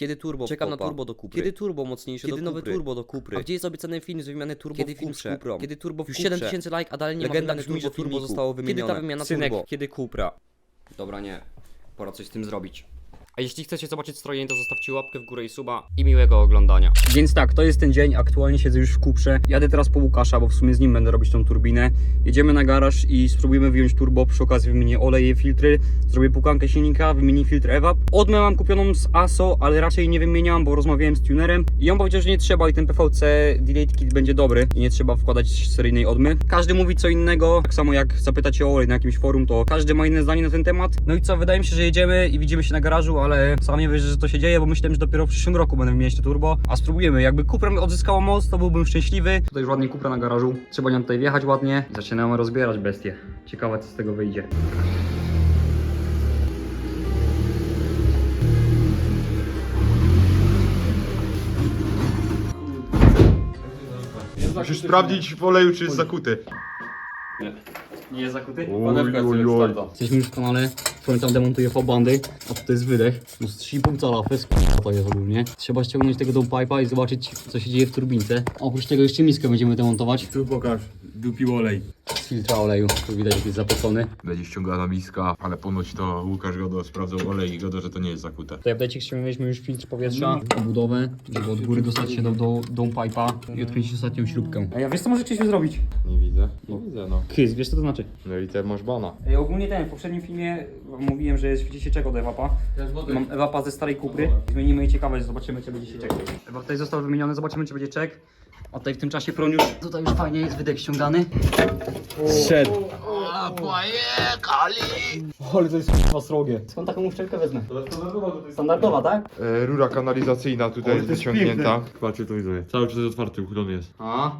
Kiedy turbo Czekam na popa? turbo do Kupry. Kiedy turbo mocniejsze Kiedy nowe Kupry? turbo do Kupry? A gdzie jest obiecany film z wymiany turbo Kiedy film z? Kuprą? Kiedy turbo w Już Kuprze? 7000 like, a dalej nie Legenda ma wymiany że turbo turbo zostało Kiedy wymienione. ta wymiana Synek, turbo? kiedy Kupra? Dobra, nie. Pora coś z tym zrobić. A jeśli chcecie zobaczyć strojenie, to zostawcie łapkę w górę i suba i miłego oglądania. Więc tak, to jest ten dzień, aktualnie siedzę już w Kuprze. Jadę teraz po Łukasza, bo w sumie z nim będę robić tą turbinę. Jedziemy na garaż i spróbujemy wyjąć turbo, przy okazji wymienię oleje, filtry, zrobię pukankę silnika, wymienię filtr EVAP. Odmę mam kupioną z ASO, ale raczej nie wymieniam, bo rozmawiałem z tunerem i on powiedział, że nie trzeba i ten PVC Delete Kit będzie dobry i nie trzeba wkładać seryjnej odmy. Każdy mówi co innego, tak samo jak zapytacie o olej na jakimś forum, to każdy ma inne zdanie na ten temat. No i co, wydaje mi się, że jedziemy i widzimy się na garażu, ale sam nie wierzę, że to się dzieje, bo myślałem, że dopiero w przyszłym roku będę wymieniać to turbo, a spróbujemy. Jakby Cupra odzyskało moc, to byłbym szczęśliwy. Tutaj już ładnie Cupra na garażu, trzeba nią tutaj wjechać ładnie i zaczynamy rozbierać bestię. Ciekawe co z tego wyjdzie. Musisz sprawdzić w oleju, czy jest zakuty. Nie jest zakuty? Oj, oj, oj. Jesteśmy już w kanale, w którym tam demontuję fobandy, a tutaj jest wydech. Plus 3,5 cala, to jest k***a to jest ogólnie. Trzeba ściągnąć tego do pipa i zobaczyć co się dzieje w turbince. Oprócz tego jeszcze miskę będziemy demontować Tu pokaż, dupił olej. z filtra oleju. Tu widać jak jest zapocony. Będzie ściągana miska, ale ponoć to Łukasz Godo sprawdzał olej i Godo, że to nie jest zakute. Tutaj w dajcie ściągnęliśmy już filtr powietrza, obudowę, żeby od góry dostać się do, do, do pipa i odkręcić ostatnią śrubkę. A ja wiesz co może chcieliśmy zrobić? Nie widzę, nie widzę no. Kys, wiesz co to znaczy? No i te masz bana. Ej, ogólnie ten, w poprzednim filmie mówiłem, że jest widzicie czego do Ewapa. Mam Ewapa ze starej Kupry. Zmienimy jej ciekawe, zobaczymy czy będzie się czek. Ewap tutaj został wymieniony, zobaczymy czy będzie czek. A tutaj w tym czasie Proniusz. Tutaj już fajnie jest wydech ściągany. Szedł. Ale to jest k***a srogie. Skąd taką uszczelkę wezmę? Standardowa, tak? E, rura kanalizacyjna tutaj jest wyciągnięta. Patrzcie to widzę. Cały czas jest otwarty, uchylony jest. A.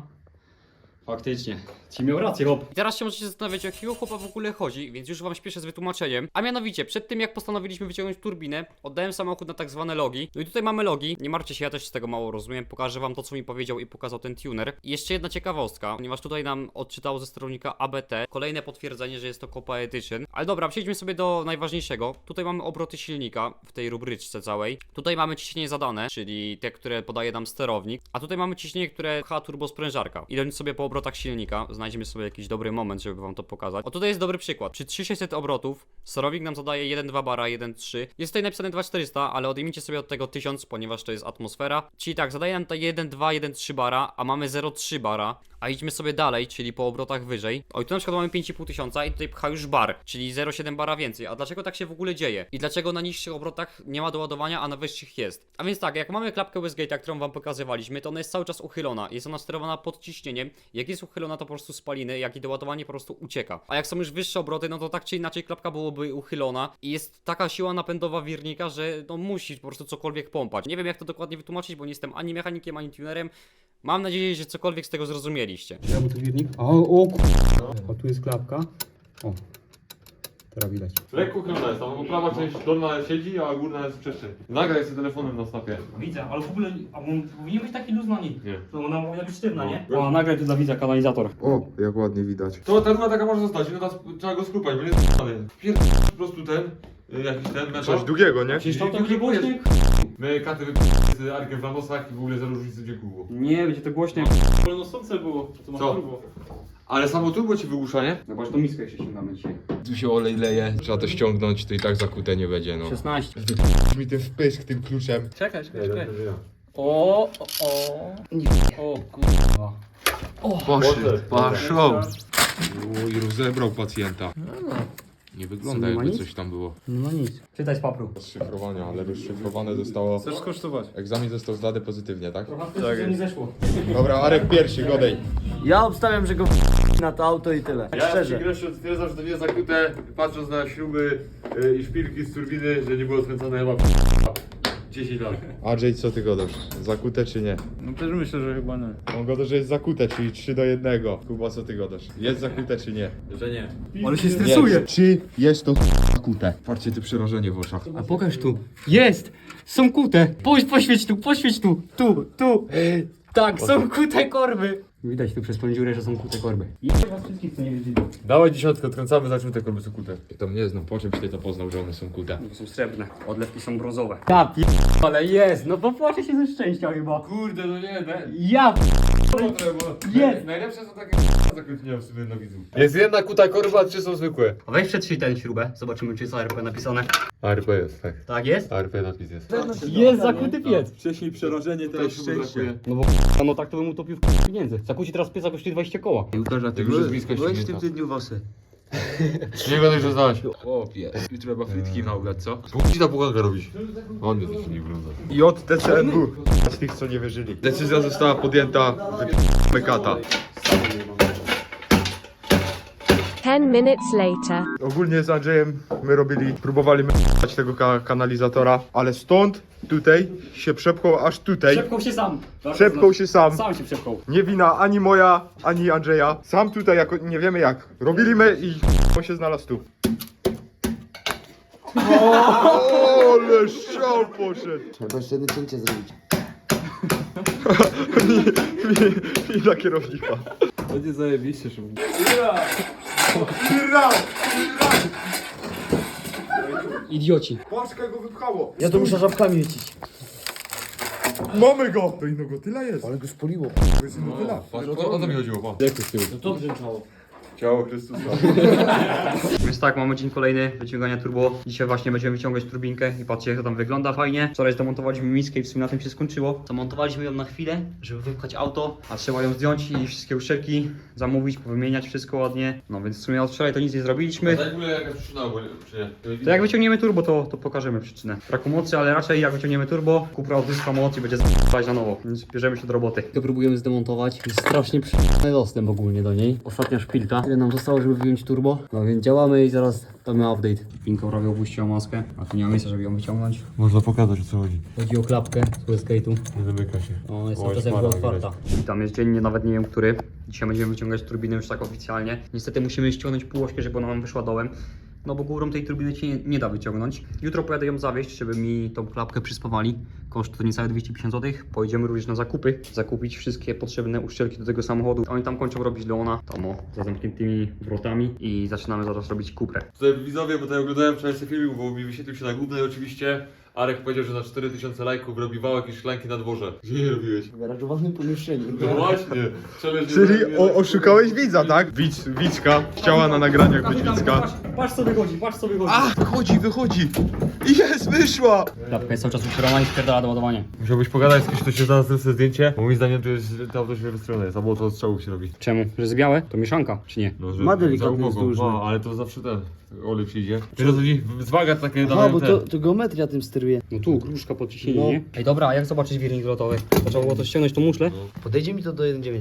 Faktycznie. Ci miał rację, hop. I teraz się możecie zastanawiać, o jakiego chłopa w ogóle chodzi, więc już wam śpieszę z wytłumaczeniem. A mianowicie, przed tym jak postanowiliśmy wyciągnąć turbinę, oddałem samochód na tak zwane logi. No i tutaj mamy logi. Nie martwcie się, ja też z tego mało rozumiem. Pokażę wam to, co mi powiedział i pokazał ten tuner. I jeszcze jedna ciekawostka, ponieważ tutaj nam odczytało ze sterownika ABT kolejne potwierdzenie, że jest to Copa Edition. Ale dobra, przejdźmy sobie do najważniejszego. Tutaj mamy obroty silnika w tej rubryczce całej. Tutaj mamy ciśnienie zadane, czyli te, które podaje nam sterownik. A tutaj mamy ciśnienie, które pcha turbosprężarka. Idąc sobie po obrotach silnika, znajdziemy sobie jakiś dobry moment, żeby wam to pokazać. O tutaj jest dobry przykład. Przy 3600 obrotów sterownik nam zadaje 1,2 bara, 1,3. Jest tutaj napisane 2,400, ale odejmijcie sobie od tego 1000, ponieważ to jest atmosfera. Czyli tak, zadaje nam tutaj 1,2, 1,3 bara, a mamy 0,3 bara. A idźmy sobie dalej, czyli po obrotach wyżej. Oj, tu na przykład mamy 5,5 tysiąca i tutaj pcha już bar, czyli 0,7 bara więcej. A dlaczego tak się w ogóle dzieje? I dlaczego na niższych obrotach nie ma doładowania, a na wyższych jest? A więc tak, jak mamy klapkę Westgate'a, którą wam pokazywaliśmy, to ona jest cały czas uchylona. Jest ona sterowana pod ciśnieniem. Jak jest uchylona, to po prostu spaliny, jak i doładowanie po prostu ucieka. A jak są już wyższe obroty, no to tak czy inaczej klapka byłoby uchylona i jest taka siła napędowa wirnika, że no musi po prostu cokolwiek pompać. Nie wiem jak to dokładnie wytłumaczyć, bo nie jestem ani mechanikiem, ani tunerem. Mam nadzieję, że cokolwiek z tego zrozumieliście. Ja tu wirnik. O, o k- O, tu jest klapka. O. Teraz widać. Lekko krona jest, tam prawa część dolna siedzi, a górna jest w przestrzeni. Nagraj sobie telefonem na snapie. Widzę, ale w ogóle a on powinien być taki luz na niej. Nie. To ona powinna być sztywna, nie? O, nagraj tu dla widza kanalizator. O, jak ładnie widać. To ta rura taka może zostać, no teraz trzeba go skrupać, bo nie jest. Pierd... po prostu ten, jakiś ten metal. Coś długiego, nie? Przecież to to będzie głośniej? My katy wy... z Arkiem w Lamosach i w ogóle zero różnicy dźwięku było. Nie, będzie to głośniej. Pełnosące było, to masz turbo. Ale samo turbo ci wygłusza, nie? Zobacz, to miskę jeszcze ściągamy dzisiaj. Tu się olej leje. Trzeba to ściągnąć, to i tak zakute nie będzie, no. 16. mi ten wpysk tym kluczem. Czekaj, czekaj, czekaj. O, o, o. O, kurwa. Poszedł, poszło. Oj, rozebrał pacjenta. Nie wygląda Co, nie ma jakby nic? coś tam było. No nic. Czytaj z papru. Rozszyfrowania, ale rozszyfrowane zostało... Chcesz skosztować? Egzamin został zdany pozytywnie, tak? Tak jest. nie zeszło. Dobra, Arek pierwszy, godej. Ja obstawiam, że go na to auto i tyle. Ja Szczerze. Grzesiu stwierdzam, że to nie jest zakute, patrząc na śruby y, i szpilki z turbiny, że nie było skręcone chyba 10 lat. Andrzej, co ty godasz? Zakute czy nie? No też myślę, że chyba nie. On goda, że jest zakute, czyli 3 do 1. Kuba, co ty godasz? Jest zakute czy nie? Że nie. Ale się Nie. Czy jest to zakute? Patrzcie, ty przerażenie w oczach. A pokaż tu. Jest! Są kute! Pójdź, poświeć tu, poświeć tu! Tu, tu! Tak, są kute korby! Widać tu przez tą dziurę, że są kute korby. I was wszystkich, co nie wiedzieli. Dawaj dziesiątkę, odkręcamy, zobaczymy te korby są kute. To mnie znam, po czym się to poznał, że one są kute? To są srebrne, odlewki są brązowe. Ja pi... ale jest, no popłaczę się ze szczęścia chyba. Kurde, no nie, ne. Ja Jest. Najlepsze są takie zakręcenia w sumie na widzów. Jest jedna kuta korba, czy są zwykłe? A weź przetrzyj ten śrubę, zobaczymy czy jest ARP napisane. ARP jest, tak. Tak jest? ARP napis jest. Jest zakuty piec. Wcześniej przerażenie, teraz szczęście. No bo no tak to bym utopił w pieniędzy. Zakuci teraz pieca kosztuje 20 koła. I uderza tego, że z bliska Byłeś w tym dniu wasy. Nie gadaj, że znasz. O, pies. I trzeba frytki na obiad, co? Pójdź na pukankę robić. On jest jeszcze nie wygląda. JTCNW. Z tych, co nie wierzyli. Decyzja została podjęta. Wy... kata. 10 minutes later. Ogólnie z Andrzejem my robili, próbowali m***ać tego ka kanalizatora, ale stąd, tutaj się przepchał aż tutaj. Przepchał się sam. Przepchał się sam. Sam się przepchał. Nie wina ani moja, ani Andrzeja. Sam tutaj jako nie wiemy jak. Robiliśmy i on się znalazł tu. O, ale strzał poszedł. Trzeba jeszcze jedno cięcie zrobić. I dla kierownika. Będzie zajebiście, żeby... Idioci. Paczka go wypchało. Ja to muszę żabkami jecić. Mamy go! To innego go tyle jest. Ale go spoliło. To jest innego tyle. Patrz, o to, o to mi chodziło, pa. Jak to z tyłu? To brzęczało. Ciało Chrystusa. Więc tak, mamy dzień kolejny wyciągania turbo. Dzisiaj właśnie będziemy wyciągać turbinkę i patrzcie jak to tam wygląda fajnie. Wczoraj zamontowaliśmy miskę i w sumie na tym się skończyło. Zamontowaliśmy ją na chwilę, żeby wypchać auto, a trzeba ją zdjąć i wszystkie uszczelki zamówić, powymieniać wszystko ładnie. No więc w sumie od wczoraj to nic nie zrobiliśmy. Daj w ogóle jakaś przyczyna, bo czy nie? To jak wyciągniemy turbo, to, to pokażemy przyczynę. Braku mocy, ale raczej jak wyciągniemy turbo, Cupra odzyska moc i będzie z***ać na nowo. Więc bierzemy się do roboty. To próbujemy zdemontować. Jest strasznie przyjemny dostęp ogólnie do niej. Ostatnia szpilka. Ile nam zostało, żeby wyjąć turbo? No więc działamy i zaraz damy update. Pinko prawie opuściła maskę, a tu nie ma miejsca, żeby ją wyciągnąć. Można pokazać o co chodzi. Chodzi o klapkę z Westgate'u. Nie zamyka się. O, jest O, cały czas jest jakby mara, otwarta. I tam jest dziennie, nawet nie wiem który. Dzisiaj będziemy wyciągać turbinę już tak oficjalnie. Niestety musimy ściągnąć półośkę, żeby ona nam wyszła dołem. No bo górą tej turbiny się nie, nie da wyciągnąć. Jutro pojadę ją zawieźć, żeby mi tą klapkę przyspawali. Koszt to niecałe 250 zł. Pojedziemy również na zakupy. Zakupić wszystkie potrzebne uszczelki do tego samochodu. Oni tam kończą robić Leona, tam o, za zamkniętymi wrotami. I zaczynamy zaraz robić kuprę. Tutaj widzowie, bo tutaj oglądałem wczoraj ten filmik, bo mi wyświetlił się na głównej oczywiście. Arek powiedział, że na 4000 lajków robi wałek i szklanki na dworze. Gdzie je robiłeś? W garażowanym pomieszczeniu. No właśnie. Czyli o, oszukałeś widza, tak? Widz, widzka. Chciała na nagraniach być widzka. Patrz, co wychodzi, patrz co wychodzi. A, wychodzi, wychodzi. Jest, wyszła. Klapka jest cały czas uświadoma i spierdala do ładowania. Musiałbyś pogadać z kimś, kto się zna na sobie zdjęcie, bo moim zdaniem to jest, to auto wystrojone jest, albo to od strzałów się robi. Czemu? Że jest białe? To mieszanka, czy nie? No, że Ma delikatny za głęboko. wzdłużny. Ma, ale to zawsze ten olej przyjdzie. Wiesz o co chodzi? Zwaga takie Aha, bo to, to geometria tym steruje. No tu, kruszka pod ciśnieniem, No. nie? Ej, dobra, a jak zobaczyć wirnik lotowy? To trzeba było to ściągnąć tą muszlę? Podejdzie mi to do 1.9.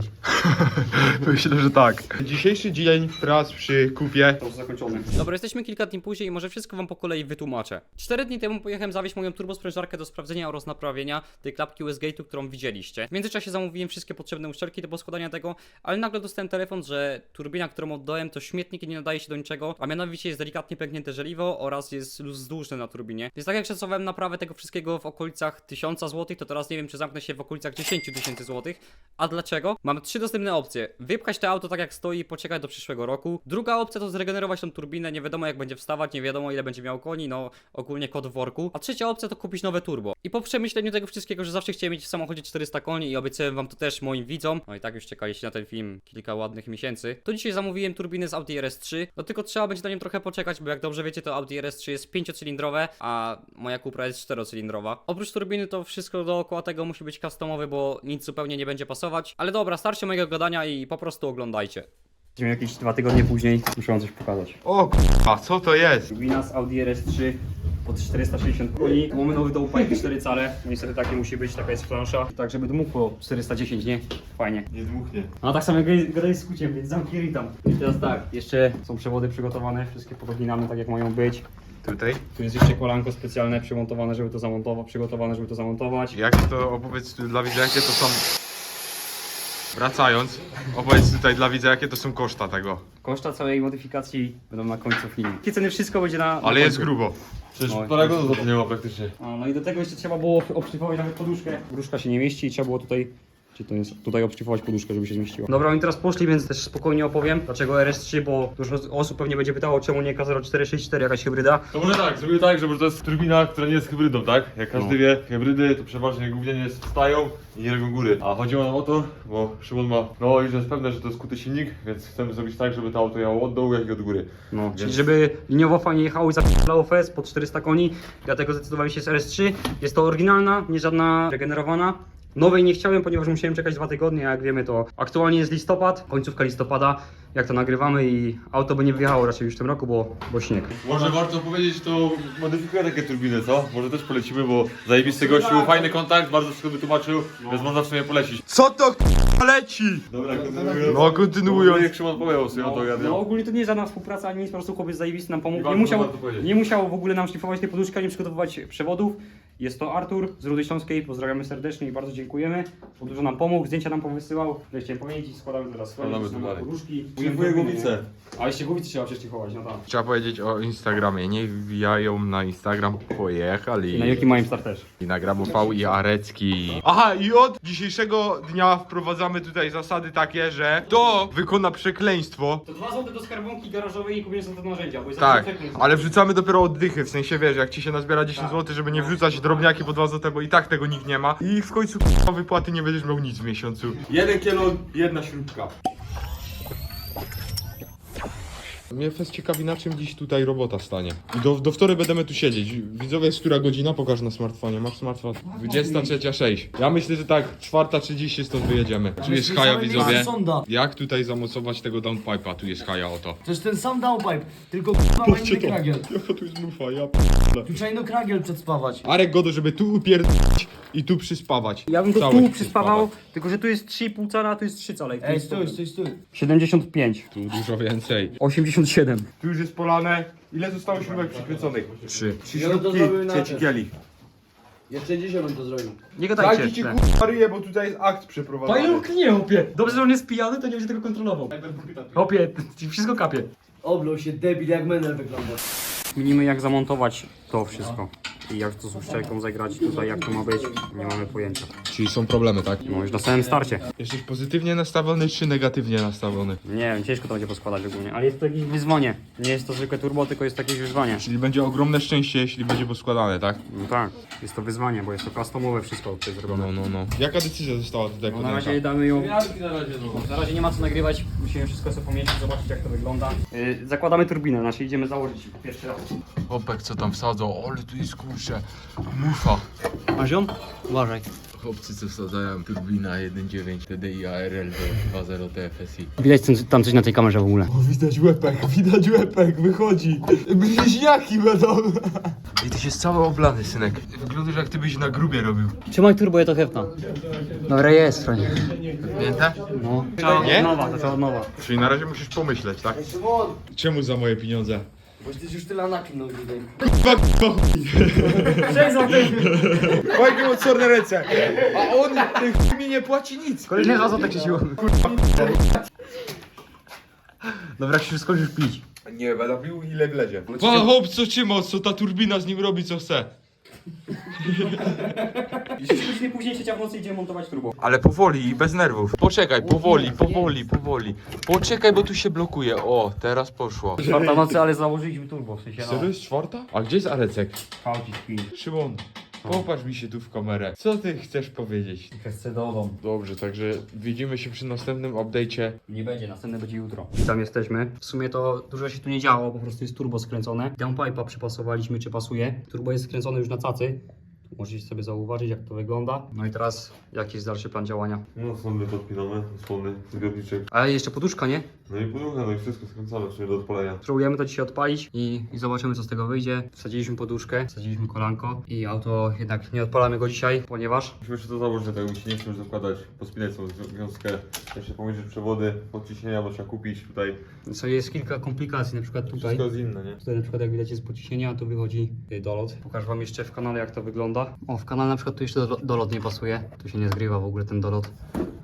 Myślę, że tak. Dzisiejszy dzień prac przy kupie. To już zakończony. Dobra, jesteśmy kilka dni później i może wszystko wam po kolei wytłumaczę. Cztery dni temu pojechałem zawieźć moją turbosprężarkę do sprawdzenia oraz naprawienia tej klapki USB-Gate'u, którą widzieliście. W międzyczasie zamówiłem wszystkie potrzebne uszczelki do poskładania tego, ale nagle dostałem telefon, że turbina, którą oddałem to śmietnik i nie nadaje się do niczego, a mianowicie jest delikatnie pęknięte żeliwo oraz jest luz na turbinie. Więc tak jak szacowałem naprawę tego wszystkiego w okolicach 1000 zł, to teraz nie wiem czy zamknę się w okolicach 10 tysięcy złotych. A dlaczego? Mamy trzy dostępne opcje. Wypchać to auto tak jak stoi i poczekać do przyszłego roku. Druga opcja to zregenerować tą turbinę, nie wiadomo jak będzie wstawać, nie wiadomo ile będzie miał koni, no ogólnie kod w worku. A trzecia opcja to kupić nowe turbo. I po przemyśleniu tego wszystkiego, że zawsze chciałem mieć w samochodzie 400 koni i obiecałem wam to też moim widzom, no i tak już czekaliście na ten film kilka ładnych miesięcy, to dzisiaj zamówiłem turbinę z Audi RS3, no tylko trzeba będzie na trochę poczekać, bo jak dobrze wiecie to Audi RS3 jest 5-cylindrowe, a moja Cupra jest 4-cylindrowa. Oprócz turbiny to wszystko dookoła tego musi być customowe, bo nic zupełnie nie będzie pasować. Ale dobra, starcie mojego gadania i po prostu oglądajcie. Jakieś dwa tygodnie później, muszę wam coś pokazać. O k***a, co to jest? Turbina z Audi RS3 pod 460 koni. Mamy nowy dołpajki 4 cale. Niestety takie musi być, taka jest plansza. Tak, żeby dmuchło 410, nie? Fajnie. Nie dmuchnie. No tak samo jak gadaj z kuciem, więc zamknij tam. I teraz tak, jeszcze są przewody przygotowane, wszystkie podogninamy tak jak mają być. Tutaj. Tu jest jeszcze kolanko specjalne przymontowane, żeby to zamontować, przygotowane, żeby to zamontować. Jak to opowiedz dla widza, jakie to są... Wracając, opowiedz tutaj dla widza, jakie to są koszta tego. Koszta całej modyfikacji będą na końcu filmu. Jakie ceny wszystko będzie na. na Ale jest końcu. grubo. Przecież Oj, paragonu to nie ma praktycznie. A, no i do tego jeszcze trzeba było obszlifować nawet poduszkę. Gruszka się nie mieści i trzeba było tutaj To jest? Tutaj obszlifować poduszkę, żeby się zmieściła. Dobra, oni teraz poszli, więc też spokojnie opowiem, dlaczego RS3, bo dużo osób pewnie będzie pytało, czemu nie K0464, jakaś hybryda. To może tak, zrobię tak, że może to jest turbina, która nie jest hybrydą, tak? Jak każdy No. wie, hybrydy to przeważnie głównie nie wstają i nie robią góry. A chodziło nam o to, bo Szymon ma, no już jest pewne, że to jest kuty silnik, więc chcemy zrobić tak, żeby to auto jechało od dołu, jak i od góry. No, czyli Więc- żeby liniowo fajnie jechało i zapalało fest po 400 koni, dlatego zdecydowałem się z RS3. Jest to oryginalna, nie żadna regenerowana. Nowej nie chciałem, ponieważ musiałem czekać dwa tygodnie, jak wiemy to aktualnie jest listopad, końcówka listopada, jak to nagrywamy i auto by nie wyjechało raczej już w tym roku, bo, bo śnieg. Może warto powiedzieć, to modyfikuje takie turbiny, co? Może też polecimy, bo zajebisty gościu, fajny kontakt, bardzo wszystko wytłumaczył, więc można w sumie polecić. Co to k***a leci? Dobra, kontynuując. No kontynuując. Jak Szymon powiedział, sobie on to No ogarniał. ogólnie to nie jest żadna współpraca, ani nic, po prostu chłopiec zajebisty nam pomógł. Warto- Nie musiał, powiedzieć. nie musiał w ogóle nam szlifować tej poduszki, ani przygotowywać przewodów. Jest to Artur z Rudy Śląskiej, pozdrawiamy serdecznie i bardzo dziękujemy, bo dużo nam pomógł, zdjęcia nam powysyłał. Weź chciałem powiedzieć, składamy teraz swoje Składamy są tu dalej. poduszki. Dziękuję głowice. A jeszcze głowicy trzeba przecież chować, no tak. Trzeba powiedzieć o Instagramie. Nie wbijają na Instagram. Pojechali. Na Yuki Moim Star też. I na V i Arecki. Aha, i od dzisiejszego dnia wprowadzamy tutaj zasady takie, że kto wykona przekleństwo, To 2 zł do skarbonki garażowej i kupię sobie to narzędzia, bo jest tak, ale wrzucamy dopiero oddychy, w sensie wiesz, jak ci się nazbiera 10 zł, żeby nie wrzucać drobniaki po 2 zł, bo i tak tego nikt nie ma. I w końcu k***a, wypłaty nie będziesz miał nic w miesiącu. Jeden kielon, jedna śrubka. Mnie fest ciekawi na czym dziś tutaj robota stanie. I do, do wtory będziemy tu siedzieć. Widzowie, jest która godzina? Pokaż na smartfonie. Masz smartfon? 23.06. Ja myślę, że tak, 4.30 stąd wyjedziemy. Tu jest haja, widzowie. Sonda. Jak tutaj zamocować tego downpipe'a? Tu jest haja, oto. To jest ten sam downpipe, tylko k***a ma inny kragiel. Jaka tu jest mufa, ja p***le. Tu trzeba inny kragiel przedspawać. Arek godo, żeby tu upierdolić i tu przyspawać. Ja bym to Całość tu przyspawał, tylko że tu jest 3,5 cala, a tu jest 3 cale. i tu Ej, jest stój, stój, stój. 75. Tu dużo więcej. 87. Tu już jest polane. Ile zostało śrubek przykręconych? Trzy. Trzy Ja to zrobił inaczej. kieli. Jeszcze dzisiaj bym to zrobił. Nie gadajcie. Dajcie ci k***a ryję, bo tutaj jest akt przeprowadzony. nie, hopie. Dobrze, że on jest pijany, to nie będzie tego kontrolował. Hopie, ci wszystko kapie. Oblał się debil jak menel wygląda. Minimy jak zamontować to wszystko. I jak to z uszczelką zagrać tutaj, jak to ma być, nie mamy pojęcia. Czyli są problemy, tak? No już na samym starcie. Jesteś pozytywnie nastawiony czy negatywnie nastawiony? Nie wiem, ciężko to będzie poskładać ogólnie, ale jest to jakieś wyzwanie. Nie jest to zwykłe turbo, tylko jest to jakieś wyzwanie. Czyli będzie ogromne szczęście, jeśli będzie poskładane, tak? No tak, jest to wyzwanie, bo jest to customowe wszystko tutaj zrobione. No, no, no. Jaka decyzja została tutaj No na podjęta? razie damy ją. Razie, no. Na razie nie ma co nagrywać, musimy wszystko sobie pomieścić, zobaczyć jak to wygląda. Yy, zakładamy turbinę, znaczy idziemy założyć pierwszy raz. Chłopek co tam wsadzą, ale tu jest kurczę mufa. Masz ją? Uważaj. Chłopcy co wsadzają turbina 1.9 TDI ARL do 2.0 TFSI. Widać tam coś na tej kamerze w ogóle. O, widać łepek, widać łepek, wychodzi. Bliźniaki będą. I ty się cały oblany, synek. Wyglądasz jak ty byś na grubie robił. Trzymaj turbo, ja to hefta. Dobra, jest, fajnie. Pamiętasz? No. Od nowa, to od nowa. Czyli na razie musisz pomyśleć, tak? Czemu za moje pieniądze? Bo jesteś już tyle naklinął tutaj. Fajnie odsorne ręce. A on ten ch... mi nie płaci nic. Kolejny raz o tak się siło. Dobra, jak się wszystko już pić. Nie, będę pił ile wlezie. Pan chłop co trzyma, co ta turbina z nim robi co chce. Jeśli później trzecia w nocy idziemy montować turbo. Ale powoli i bez nerwów. Poczekaj, powoli, powoli, powoli. Poczekaj, bo tu się blokuje. O, teraz poszło. Czwarta nocy, ale założyliśmy turbo, w sensie Serio jest czwarta? A gdzie jest Arecek? Chałci śpi. Szymon, popatrz mi się tu w kamerę. Co ty chcesz powiedzieć? Chcę. Dobrze, także widzimy się przy następnym update'cie. Nie będzie, następne będzie jutro. I tam jesteśmy. W sumie to dużo się tu nie działo, po prostu jest turbo skręcone. Downpipe'a przypasowaliśmy, czy pasuje. Turbo jest skręcone już na cacy. Możecie sobie zauważyć, jak to wygląda. No i teraz, jaki jest dalszy plan działania? No, sądy podpinamy, słony, zbiorniczek. Ale jeszcze poduszka, nie? No i podłucha, no i wszystko skręcamy sumie do odpalenia. Spróbujemy to dzisiaj odpalić i, i zobaczymy co z tego wyjdzie. Wsadziliśmy poduszkę, wsadziliśmy kolanko i auto jednak nie odpalamy go dzisiaj, ponieważ Musimy jeszcze to założyć, tego mi się nie chce już zakładać, pospinać tą wiązkę, jeszcze pomierzyć przewody, podciśnienia, bo trzeba kupić tutaj. co jest kilka komplikacji, na przykład tutaj. Wszystko jest inne, nie? Tutaj na przykład jak widać jest pociśnienie, a tu wychodzi y, dolot. Pokażę wam jeszcze w kanale jak to wygląda. O, w kanale na przykład tu jeszcze do- dolot nie pasuje. Tu się nie zgrywa w ogóle ten dolot.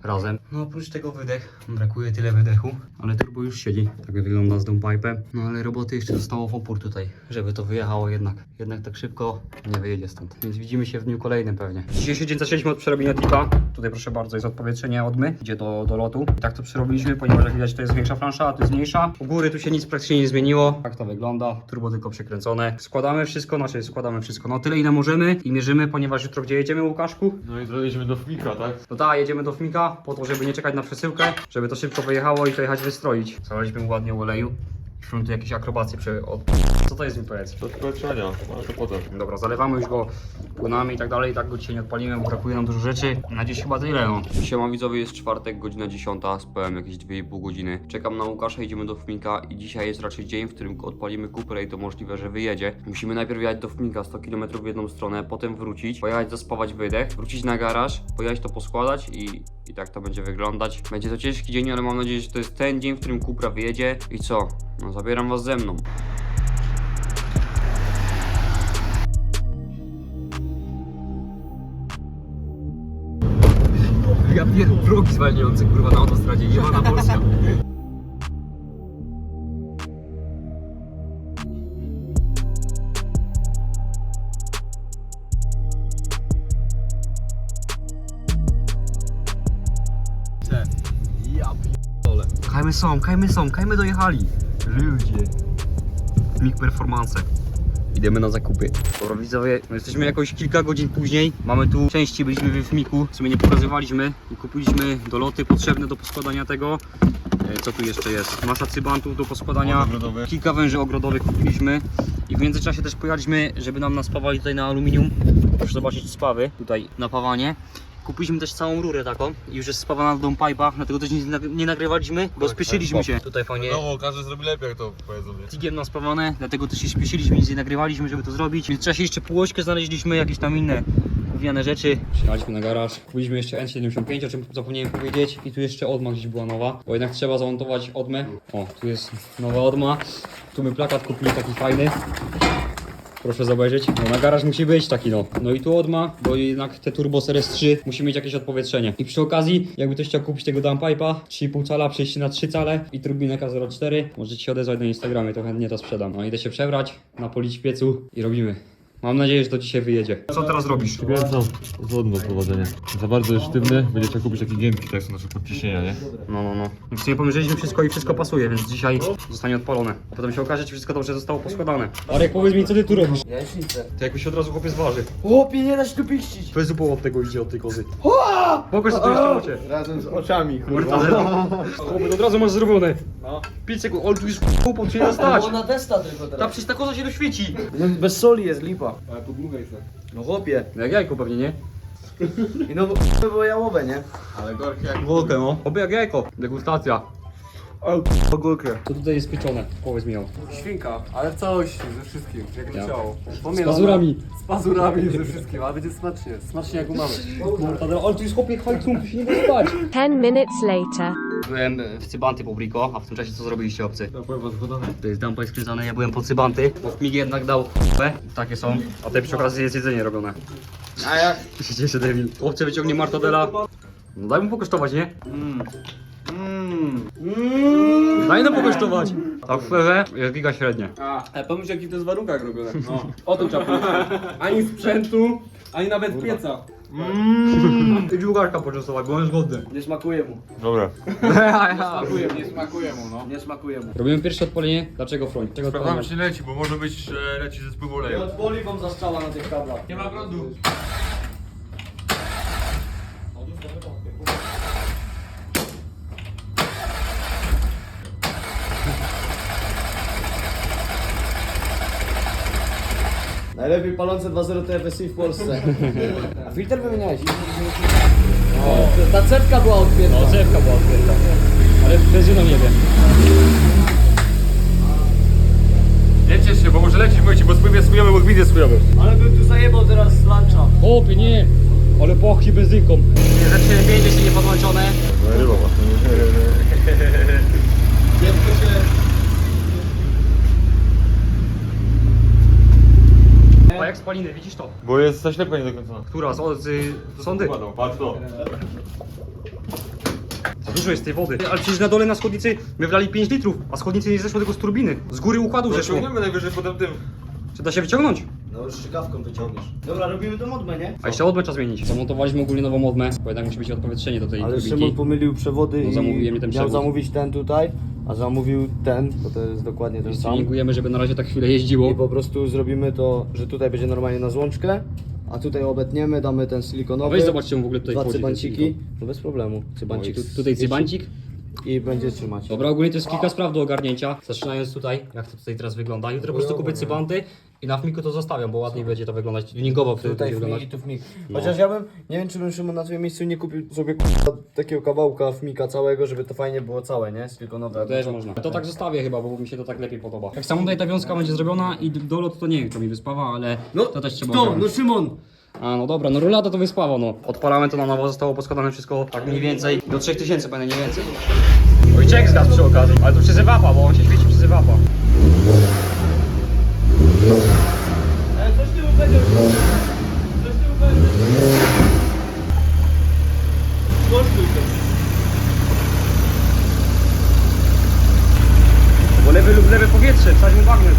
Razem. No oprócz tego wydech, brakuje tyle wydechu, ale turbo już siedzi. Tak wygląda z downpipe'em. No ale roboty jeszcze zostało w opór tutaj, żeby to wyjechało jednak. Jednak tak szybko nie wyjedzie stąd. Więc widzimy się w dniu kolejnym pewnie. Dzisiejszy dzień zaczęliśmy od przerobienia tipa. Tutaj proszę bardzo jest odpowietrzenie odmy, idzie do, do lotu. I tak to przerobiliśmy, ponieważ jak widać to jest większa plansza, a to jest mniejsza. U góry tu się nic praktycznie nie zmieniło. Tak to wygląda. Turbo tylko przekręcone. Składamy wszystko, znaczy składamy wszystko. No tyle ile możemy i mierzymy, ponieważ jutro gdzie jedziemy Łukaszku? No i jedziemy do Fmika, tak? No tak, jedziemy do Fmika po to, żeby nie czekać na przesyłkę, żeby to szybko wyjechało i to jechać wystroić. Zalaliśmy ładnie oleju. Szły tu jakieś akrobacje przy... Od... Co to jest mi powiedz? Odpowietrzenia, ale to potem. Dobra, zalewamy już go płynami i tak dalej, tak go dzisiaj nie odpalimy, bo brakuje nam dużo rzeczy. Na dziś chyba tyle, no. Siema widzowie, jest czwartek, godzina 10, spałem jakieś 2,5 godziny. Czekam na Łukasza, idziemy do Fmika i dzisiaj jest raczej dzień, w którym odpalimy Cupra i to możliwe, że wyjedzie. Musimy najpierw jechać do Fmika 100 km w jedną stronę, potem wrócić, pojechać zaspawać wydech, wrócić na garaż, pojechać to poskładać i, i tak to będzie wyglądać. Będzie to ciężki dzień, ale mam nadzieję, że to jest ten dzień, w którym Cupra wyjedzie i co? No zabieram was ze mną. Ja pier... progi zwalniający kurwa na autostradzie, nie ma na Polska. Kajmy są, kajmy są, kajmy dojechali. Ludzie. Mik performance. Idziemy na zakupy. Dobra widzowie, no jesteśmy jakoś kilka godzin później. Mamy tu części, byliśmy w Miku, w sumie nie pokazywaliśmy. I kupiliśmy doloty potrzebne do poskładania tego. E, Co tu jeszcze jest? Masa cybantów do poskładania. Ogrodowy. Kilka węży ogrodowych kupiliśmy. I w międzyczasie też pojechaliśmy, żeby nam naspawali tutaj na aluminium. Proszę zobaczyć spawy, tutaj napawanie. Kupiliśmy też całą rurę taką i już jest spawana do pipe'a, dlatego też nie, nag- nie nagrywaliśmy, bo spieszyliśmy się. Tutaj fajnie No, każdy zrobi lepiej, jak to powiedzą, nie? tigiem naspawane, dlatego też się śpieszyliśmy, nic nie nagrywaliśmy, żeby to zrobić. W międzyczasie jeszcze półośkę znaleźliśmy, jakieś tam inne gówniane rzeczy. Przyjechaliśmy na garaż, kupiliśmy jeszcze N75, o czym zapomniałem powiedzieć. I tu jeszcze odma gdzieś była nowa, bo jednak trzeba zamontować odmę. O, tu jest nowa odma. Tu my plakat kupili taki fajny. Proszę zobaczyć. No na garaż musi być taki no. No i tu odma, bo jednak te Turbo Series 3 musi mieć jakieś odpowietrzenie. I przy okazji, jakby ktoś chciał kupić tego downpipe'a, 3,5 cala, przejść na 3 cale i turbinę K04, możecie się odezwać na Instagramie, to chętnie to sprzedam. No idę się przebrać, napolić piecu i robimy. Mam nadzieję, że to dzisiaj wyjedzie. Co teraz robisz? Kręcą złodno prowadzenie. Za bardzo jest sztywny, będzie trzeba kupić takie giętki, tak są nasze podciśnienia, nie? No, no, no. W sumie pomierzyliśmy wszystko i wszystko pasuje, więc dzisiaj zostanie odpalone. A potem się okaże, czy wszystko dobrze zostało poskładane. Arek, powiedz mi, co ty tu robisz? Ja już nic. To jakoś od razu chłopiec waży. Chłopie, nie da się tu piścić. Bez zupo od tego idzie od tej kozy. Pokaż co tu jeszcze macie. Razem z oczami, Mortadela. Chłopie, od razu masz zrobione. No. 5 sekund, on tu już kupą, czy nie stać. Bo na testa tylko Ta teraz. przecież ta koza się doświeci. No, bez soli jest lipa. Ale podmuchaj se. No chłopie. Jak jajko pewnie, nie? I no to było jałowe, nie? Wolkę, no. Oby jak jajko. Degustacja. O, ogórkę. Co tutaj jest pieczone? Powiedz mi ją. Świnka, ale w całości, ze wszystkim, jak Ja. leciało. Z pazurami. Z pazurami, ze wszystkim, ale będzie smacznie, smacznie jak u mamy. Ale tu jest chłopie chwajcum, tu się nie da spać. 10 minutes later. Byłem w Cybanty po Brico, a w tym czasie co zrobiliście obcy? Zgodane. To jest dampa skręcane, ja byłem po Cybanty, bo mig jednak dał p, takie są, a tutaj przy okazji jest jedzenie robione. A jak? Się cieszę, Devil. Chłopcze wyciągnie Martadela. No daj mu pokosztować, nie? Mmm. Daj nam pokosztować. Tak w fewe jest giga średnie. A, ale pomyśl jakich to jest warunkach robione. No. O tym trzeba powiedzieć. Ani sprzętu, ani nawet pieca. Mmm. Ty dziugarka poczęstować, bo on jest głodny. Nie smakuje mu. Dobra. Smakuje, nie smakuje mu, no. Nie smakuje mu. Robimy pierwsze odpalenie. Dlaczego Froń? Czego Sprawdzamy, odpalamy? czy leci, bo może być, że leci ze spływu oleju. Boli wam zaszczała na tych kablach. Nie ma prądu. Najlepiej palące 2.0 TFSI w Polsce. A filtr wymieniałeś? Ta cepka była odpięta. No, cewka była odkryta. Ale benzyną nie wiem. Nie ciesz się, bo może leci w bo spływ jest chujowy, bo gwint jest chujowy. Ale bym tu zajebał teraz z luncha. Chłopie, nie. Ale pochci benzynką. Rzeczy lepiej, jeśli nie podłączone. No ryba właśnie. A jak spaliny, widzisz to? Bo jest zaślepka niedokończona. Która? Z, z, z sondy? Patrz to. Dużo jest tej wody. Ale przecież na dole na schodnicy my wlali 5 litrów, a schodnicy nie zeszło tylko z turbiny. Z góry układu zeszło. Zaciągniemy najwyżej potem tym. Czy da się wyciągnąć? No już strzykawką wyciągniesz. Dobra, robimy to modmę, nie? A jeszcze odmę trzeba zmienić. Zamontowaliśmy ogólnie nową odmę, bo jednak musi być odpowietrzenie do tej Ale turbinki. Szymon pomylił przewody No, i zamówiłem mi ten miał przewód. zamówić ten tutaj, a zamówił ten, bo to jest dokładnie ten sam. Tuningujemy, żeby na razie tak chwilę jeździło. I po prostu zrobimy to, że tutaj będzie normalnie na złączkę, a tutaj obetniemy, damy ten silikonowy. Weź zobaczcie, on w ogóle tutaj Dwa wchodzi, ten cybanciki. silikon. No bez problemu. Cybancik. Tu, tutaj cybancik. I będzie trzymać. Dobra, ogólnie to jest kilka spraw do ogarnięcia. Zaczynając tutaj, jak to tutaj teraz wygląda. Jutro po prostu kupię cybanty i na filmiku to zostawiam, bo ładniej będzie to wyglądać. Tuningowo wtedy Tutaj będzie w mig wyglądać. i tu w mig. No. Chociaż ja bym, nie wiem czy bym Szymon na twoim miejscu nie kupił sobie k***a, takiego kawałka fmika całego, żeby to fajnie było całe, nie? Silikonowe. To też można. To tak zostawię chyba, bo mi się to tak lepiej podoba. Jak sam tutaj ta wiązka będzie zrobiona i dolot to nie wiem, to mi wyspawa, ale to też trzeba To, ogarnąć. no Szymon! A no dobra, no rulata to wyspawa, no. Odpalamy to na nowo, zostało poskładane wszystko tak mniej więcej do 3000 będę nie więcej. Oj, check zgasł przy okazji, ale to przez ewapa, bo on się świeci przez ewapa. Bo lewy lub lewe powietrze, wsadź mu bagnet.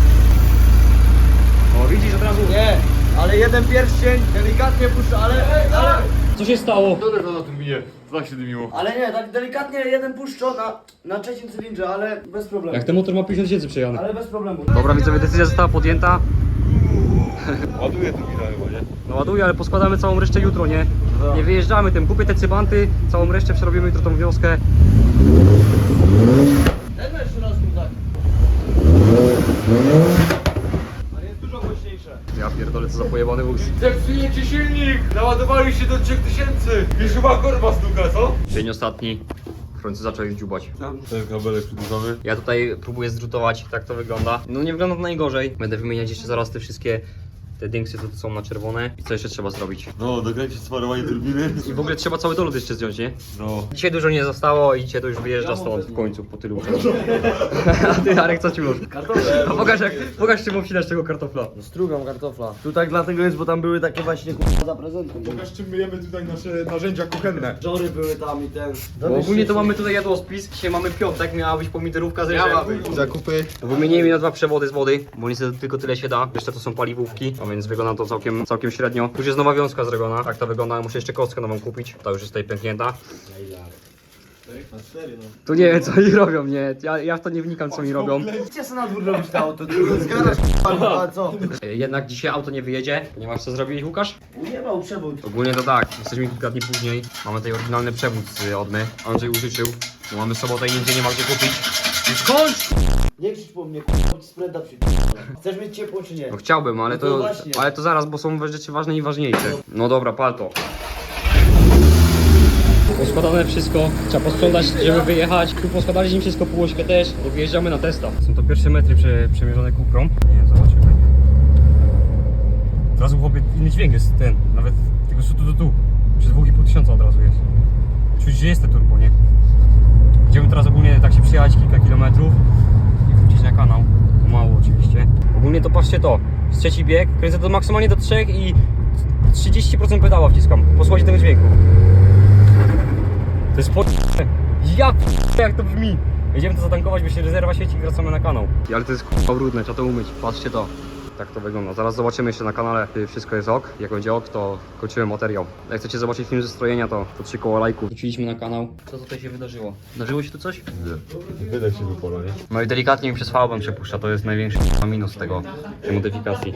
O, widzisz od razu. Nie, ale jeden pierścień delikatnie puszcza, ale, ale, Co się stało? Co to na turbinie? Tak się dymiło. ale nie, tak delikatnie jeden puszcza na, na trzecim cylindrze, ale bez problemu. Jak ten motor ma 50 tysięcy przejechane. Ale bez problemu. Dobra, widzowie, decyzja została podjęta. Ładuje turbina chyba, nie? No ładuję, ale poskładamy całą resztę jutro, nie? Nie wyjeżdżamy tym. Kupię te cybanty, całą resztę przerobimy jutro tą wioskę. Dajmy jeszcze raz tu tak. Ale jest dużo głośniejsze. Ja pierdolę, co za pojebany wóz. Zepsujecie silnik! Naładowali się do 3000! I chyba korba stuka, co? Dzień ostatni. W końcu zaczął już dziubać. Ten kabelek przedłużamy. Ja tutaj próbuję zrutować, tak to wygląda. No nie wygląda to najgorzej. Będę wymieniać jeszcze zaraz te wszystkie te dynksy, co tu są na czerwone. I co jeszcze trzeba zrobić? No, dokręcić smarowanie turbiny. I w ogóle trzeba cały dolot jeszcze zdjąć, nie? No. Dzisiaj dużo nie zostało i dzisiaj to już wyjeżdża stąd w końcu po tylu. A ty Arek, co ci? A pokaż jak, pokaż czym obcinasz tego kartofla. Strugam kartofla. Tu tak dlatego jest, bo tam były takie właśnie k***a za prezenty. Pokaż czym myjemy tutaj nasze narzędzia kuchenne. Żory były tam i ten. Bo ogólnie to mamy tutaj jadłospis, dzisiaj mamy piątek, miała być pomidorówka z ryżem. Zakupy. Wymienimy na dwa przewody z wody, bo niestety tylko tyle się da. Jeszcze to są paliwówki, więc wygląda to całkiem, całkiem średnio. Tu już jest nowa wiązka zrobiona, tak to wygląda, muszę jeszcze kostkę nową kupić. Ta już jest tutaj pęknięta. Tu nie wiem co oni robią, nie, ja, ja w to nie wnikam co oni robią. Idźcie sobie na dwór robić to auto, ty zgadasz k***a, co? Jednak dzisiaj auto nie wyjedzie. Nie masz co zrobić, Łukasz? Nie ma przewód. Ogólnie to tak, jesteśmy kilka dni później. Mamy tutaj oryginalny przewód z Odmy. Andrzej użyczył. bo mamy sobotę i nigdzie nie ma gdzie kupić. I skąd? Nie krzycz po mnie, k***a, ci spreda przy Chcesz mieć ciepło czy nie? No chciałbym, ale No to to, właśnie. ale to zaraz, bo są rzeczy ważne i ważniejsze. No dobra, palto. Poskładane wszystko, trzeba posprzątać, żeby wyjechać. Tu poskładaliśmy wszystko, półośkę też, bo wyjeżdżamy na testa. Są to pierwsze metry prze, przemierzone kuprą. Nie, zobaczymy. Od razu chłopie inny dźwięk jest ten, nawet tego tu, tu, tu. Przy 2,5 tysiąca od razu jest. Czuć, że jest te turbo, nie? Będziemy teraz ogólnie tak się przyjechać kilka kilometrów na kanał. Mało oczywiście. Ogólnie to patrzcie to. Z trzeci bieg, kręcę to maksymalnie do 3 i 30% pedała wciskam. Posłuchajcie tego dźwięku. To jest po... Ja jak to brzmi. Jedziemy to zatankować, bo się rezerwa świeci i wracamy na kanał. Ale to jest k***a brudne, trzeba to umyć. Patrzcie to. Tak to wygląda. Zaraz zobaczymy jeszcze na kanale, czy wszystko jest ok. Jak będzie ok, to kończymy materiał. Jak chcecie zobaczyć film ze strojenia, to to trzy koło lajku. Wróciliśmy na kanał. Co tutaj się wydarzyło? Zdarzyło się tu coś? Nie. Wydech się wypolo, nie? No i delikatnie mi przez VB przepuszcza, to jest największy minus tego, tej modyfikacji.